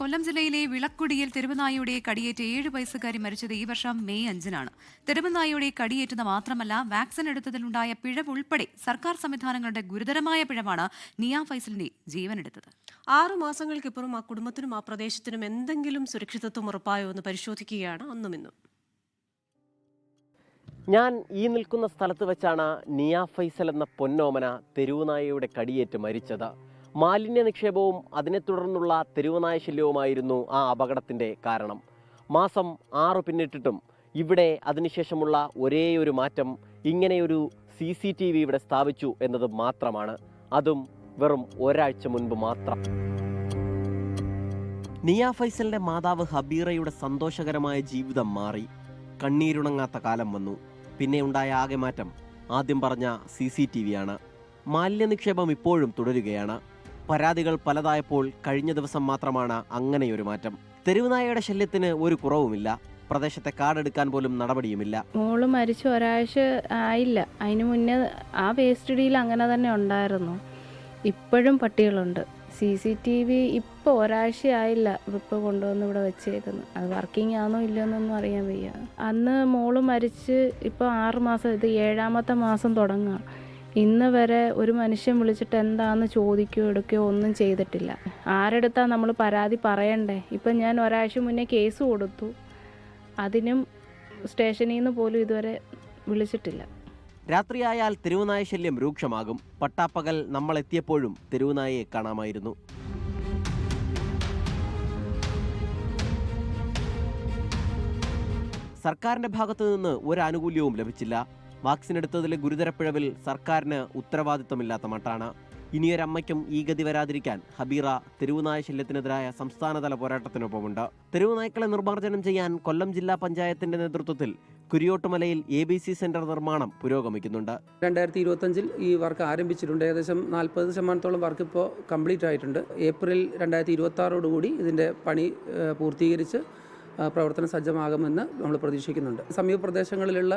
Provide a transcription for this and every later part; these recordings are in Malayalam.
കൊല്ലം ജില്ലയിലെ വിളക്കുടിയിൽ തെരുവുനായയുടെ കടിയേറ്റ് ഏഴ് വയസ്സുകാരി മരിച്ചത് ഈ വർഷം മെയ് അഞ്ചിനാണ്. തെരുവുനായയുടെ കടിയേറ്റത് മാത്രമല്ല വാക്സിൻ എടുത്തതിലുണ്ടായ പിഴവ് ഉൾപ്പെടെ സർക്കാർ സംവിധാനങ്ങളുടെ ഗുരുതരമായ പിഴവാണ് നിയ ഫൈസലിന്റെ ജീവനെടുത്തത്. ആറു മാസങ്ങൾക്കിപ്പുറം ആ കുടുംബത്തിനും ആ പ്രദേശത്തിനും എന്തെങ്കിലും സുരക്ഷിതത്വം ഉറപ്പായോ എന്ന് പരിശോധിക്കുകയാണ് അന്നും ഇന്നും ഞാൻ ഈ നിൽക്കുന്ന സ്ഥലത്ത് വെച്ചാണ് നിയാ ഫൈസൽ എന്ന പൊന്നോമന തെരുവുനായയുടെ കടിയേറ്റ് മരിച്ചത്. മാലിന്യ നിക്ഷേപവും അതിനെ തുടർന്നുള്ള തെരുവനായ ശല്യവുമായിരുന്നു ആ അപകടത്തിന്റെ കാരണം. മാസം ആറ് പിന്നിട്ടിട്ടും ഇവിടെ അതിനുശേഷമുള്ള ഒരേ ഒരു മാറ്റം ഇങ്ങനെയൊരു സി സി ടി വി ഇവിടെ സ്ഥാപിച്ചു എന്നത് മാത്രമാണ്. അതും വെറും ഒരാഴ്ച മുൻപ് മാത്രം. നിയ ഫൈസലിന്റെ മാതാവ് ഹബീറയുടെ സന്തോഷകരമായ ജീവിതം മാറി. കണ്ണീരുണങ്ങാത്ത കാലം വന്നു. പിന്നെ ഉണ്ടായ ആകെ മാറ്റം ആദ്യം പറഞ്ഞ സി സി ടി വിയാണ് മാലിന്യ നിക്ഷേപം ഇപ്പോഴും തുടരുകയാണ്. പരാതികൾ പലതായപ്പോൾ കഴിഞ്ഞ ദിവസം മാത്രമാണ് അങ്ങനെയൊരു മാറ്റം. തെരുവുനായയുടെ ശല്യത്തിന് ഒരു കുറവുമില്ല. പ്രദേശത്തെ കാടെടുക്കാൻ പോലും നടപടിയുമില്ല. മോൾ മരിച്ചു ഒരാഴ്ച ആയില്ല. അതിന് മുന്നേ ആ വേസ്റ്റ് ഡിയിൽ അങ്ങനെ തന്നെ ഉണ്ടായിരുന്നു. ഇപ്പോഴും പട്ടികളുണ്ട്. സി സി ടി വി ഇപ്പോൾ ഒരാഴ്ച ആയില്ല ഇപ്പോൾ കൊണ്ടുവന്ന് ഇവിടെ വെച്ചേക്കുന്നു അത് വർക്കിംഗ് ആണോ ഇല്ലയോന്നൊന്നും അറിയാൻ വയ്യ. അന്ന് മോൾ മരിച്ച് ഇപ്പോൾ ആറ് മാസം ഇത് ഏഴാമത്തെ മാസം തുടങ്ങുക. ഇന്ന് വരെ ഒരു മനുഷ്യൻ വിളിച്ചിട്ട് എന്താന്ന് ചോദിക്കുകയോ എടുക്കുകയോ ഒന്നും ചെയ്തിട്ടില്ല. ആരെടുത്താണ് നമ്മൾ പരാതി പറയണ്ടേ? ഇപ്പം ഞാൻ ഒരാഴ്ച മുന്നേ കേസ് കൊടുത്തു. അതിനും സ്റ്റേഷനിൽ നിന്ന് പോലും ഇതുവരെ വിളിച്ചിട്ടില്ല. രാത്രിയായാൽ തെരുവുനായ ശല്യം രൂക്ഷമാകും. പട്ടാപ്പകൽ നമ്മൾ എത്തിയപ്പോഴും തെരുവുനായയെ കാണാമായിരുന്നു. സർക്കാരിന്റെ ഭാഗത്തു നിന്ന് ഒരു ആനുകൂല്യവും ലഭിച്ചില്ല. വാക്സിൻ എടുത്തതിലെ ഗുരുതര പിഴവിൽ സർക്കാരിന് ഉത്തരവാദിത്തമില്ലാത്ത മട്ടാണ്. ഇനിയൊരമ്മയ്ക്കും ഈ ഗതി വരാതിരിക്കാൻ ഹബീറ തെരുവുനായ ശല്യത്തിനെതിരായ സംസ്ഥാനതല പോരാട്ടത്തിനൊപ്പമുണ്ട്. തെരുവുനായ്ക്കളെ നിർമ്മാർജനം ചെയ്യാൻ കൊല്ലം ജില്ലാ പഞ്ചായത്തിന്റെ നേതൃത്വത്തിൽ കുരിയോട്ടുമലയിൽ എ ബി സി സെന്റർ നിർമ്മാണം പുരോഗമിക്കുന്നുണ്ട്. രണ്ടായിരത്തി ഇരുപത്തഞ്ചിൽ ഈ വർക്ക് ആരംഭിച്ചിട്ടുണ്ട്. ഏകദേശം നാൽപ്പത് ശതമാനത്തോളം വർക്ക് ഇപ്പോൾ കംപ്ലീറ്റ് ആയിട്ടുണ്ട് ഏപ്രിൽ രണ്ടായിരത്തി ഇരുപത്തി ആറോടുകൂടി ഇതിന്റെ പണി പൂർത്തീകരിച്ച് പ്രവർത്തന സജ്ജമാകുമെന്ന് നമ്മൾ പ്രതീക്ഷിക്കുന്നുണ്ട്. സമീപ പ്രദേശങ്ങളിലുള്ള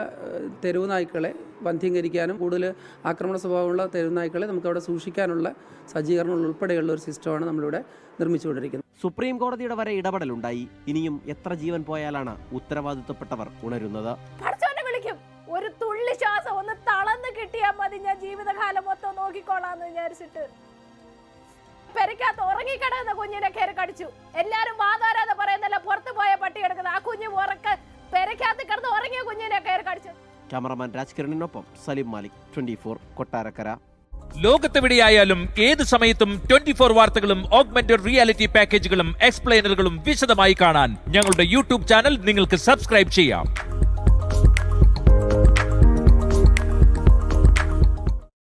തെരുവ് നായ്ക്കളെ വന്ധ്യീകരിക്കാനും കൂടുതൽ ആക്രമണ സ്വഭാവമുള്ള തെരുവ് നായ്ക്കളെ നമുക്ക് അവിടെ സൂക്ഷിക്കാനുള്ള സജ്ജീകരണങ്ങൾ ഉൾപ്പെടെയുള്ള ഒരു സിസ്റ്റമാണ് നമ്മളിവിടെ നിർമ്മിച്ചുകൊണ്ടിരിക്കുന്നത്. സുപ്രീം കോടതിയുടെ വരെ ഇടപെടലുണ്ടായി. ഇനിയും എത്ര ജീവൻ പോയാലാണ് ഉത്തരവാദിത്തപ്പെട്ടവർ ഉണരുന്നത്? ഒരു തുള്ളി ശ്വാസം ഒന്ന് തളന്ന് കിട്ടിയാൽ മതി. ഞാൻ ജീവിതകാലം മൊത്തം നോക്കിക്കോളാന്ന് വിചാരിച്ചിട്ട്. പെരക്കകത്ത് ഉറങ്ങിക്കിടന്ന കുഞ്ഞിനെ കയറി കടിച്ചു. എല്ലാരും വാതാരാതെ കുഞ്ഞിനെ കയറി ക്യാമറമാൻ രാജ്കിരണിനൊപ്പം സലീം മാലിക് ട്വന്റി കൊട്ടാരക്കര. ലോകത്തെവിടെയായാലും ഏത് സമയത്തും ട്വന്റി ഫോർ വാർത്തകളും ഓഗ്മെന്റഡ് റിയാലിറ്റി പാക്കേജുകളും എക്സ്പ്ലെയിനറുകളും വിശദമായി കാണാൻ ഞങ്ങളുടെ യൂട്യൂബ് ചാനൽ നിങ്ങൾക്ക് സബ്സ്ക്രൈബ് ചെയ്യാം.